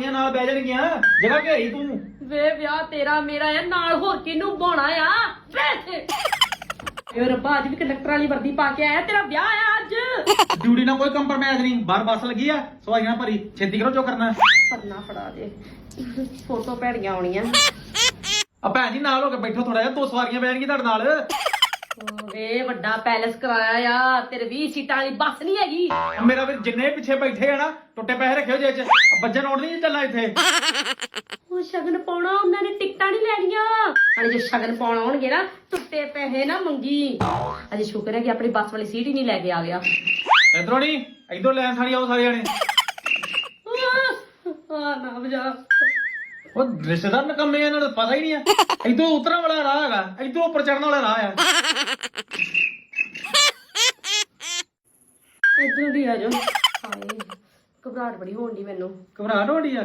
ਸਵਾਰੀਆਂ ਨਾਲ ਬਹਿ ਜਾਣਗੀਆਂ। ਜਗ੍ਹਾ ਘੇਰੀ ਤੂੰ। ਵੇ ਵਿਆਹ ਤੇਰਾ ਮੇਰਾ ਆ ਨਾਲ ਹੋਰ ਕਿਹਨੂੰ ਬਾਉਣਾ ਆ? ਵੈਸੇ ਰੱਬਾ ਅੱਜ ਵੀ ਕੰਡਕਟਰ ਵਾਲੀ ਵਰਦੀ ਪਾ ਕੇ ਆਇਆ ਤੇਰਾ ਵਿਆਹ ਆ ਅੱਜ। ਡਿਊਟੀ ਨਾਲ ਕੋਈ ਕੰਪਰਮਾਈਜ਼ ਨਹੀਂ। ਬਾਹਰ ਬੱਸ ਲੱਗੀ ਆ ਸਵਾਰੀਆਂ ਭਰੀ। ਛੇਤੀ ਕਰੋ ਜੋ ਕਰਨਾ। ਪਰਨਾ ਫੜਾ ਦੇ। ਫੋਟੋ ਭੈੜੀਆਂ ਆਉਣੀਆਂ। ਆ ਭੈਣ ਜੀ ਨਾਲ ਹੋ ਕੇ ਬੈਠੋ ਥੋੜਾ ਜਿਹਾ ਦੋ ਸਵਾਰੀਆਂ ਬਹਿਣਗੀਆਂ ਤੁਹਾਡੇ ਨਾਲ। ਵੇ ਵੱਡਾ ਪੈਲਸ ਕਰਾਇਆ ਆ ਤੇਰੇ 20 ਸੀਟਾਂ ਵਾਲੀ ਬੱਸ ਨਹੀਂ ਹੈਗੀ। ਮੇਰਾ ਵੀਰ ਜਿੰਨੇ ਪਿੱਛੇ ਬੈਠੇ ਆ ਨਾ ਟੁੱਟੇ ਪੈਸੇ ਰੱਖਿਓ ਜੇ ਚ। ਬੱਜਨ ਆਉਣ ਨਹੀਂ ਚੱਲਣਾ ਇੱਥੇ। ਉਹ ਸ਼ਗਨ ਪਾਉਣਾ ਉਹਨਾਂ ਨੇ ਟਿਕਟਾਂ ਨਹੀਂ ਲੈਣੀਆਂ। ਅਰੇ ਜੇ ਸ਼ਗਨ ਪਾਉਣ ਆਉਣਗੇ ਨਾ ਟੁੱਟੇ ਪੈਸੇ ਨਾ ਮੰਗੀ। ਅਜੇ ਸ਼ੁਕਰ ਹੈ ਕਿ ਆਪਣੀ ਬੱਸ ਵਾਲੀ ਸੀਟ ਹੀ ਨਹੀਂ ਲੈ ਕੇ ਆ ਗਿਆ। ਇਧਰੋਂ ਨਹੀਂ ਇਧਰੋਂ ਲੈਣ ਸਾਰੀ ਆਓ ਸਾਰੇ ਜਣੇ ਆ ਨਾ ਵਜਾ। ਉਹ ਰਿਸ਼ਤੇਦਾਰ ਨਕੰਮੇ ਆ, ਇਹਨਾਂ ਨੂੰ ਪਤਾ ਹੀ ਨਹੀਂ ਆ। ਇਧਰੋਂ ਉਤਰਨ ਵਾਲਾ ਰਾਹ ਹੈਗਾ ਇਧਰੋਂ ਉੱਪਰ ਚੜਨ ਵਾਲਾ ਰਾਹ ਆ। ਇਧਰੋਂ ਦੀ ਆ ਜਾ ਹਾਏ ਘਬਰਾਹਟ ਬੜੀ ਹੋਣ ਦੀ ਮੈਨੂੰ। ਘਬਰਾਹਟ ਹੋਣੀ ਆ?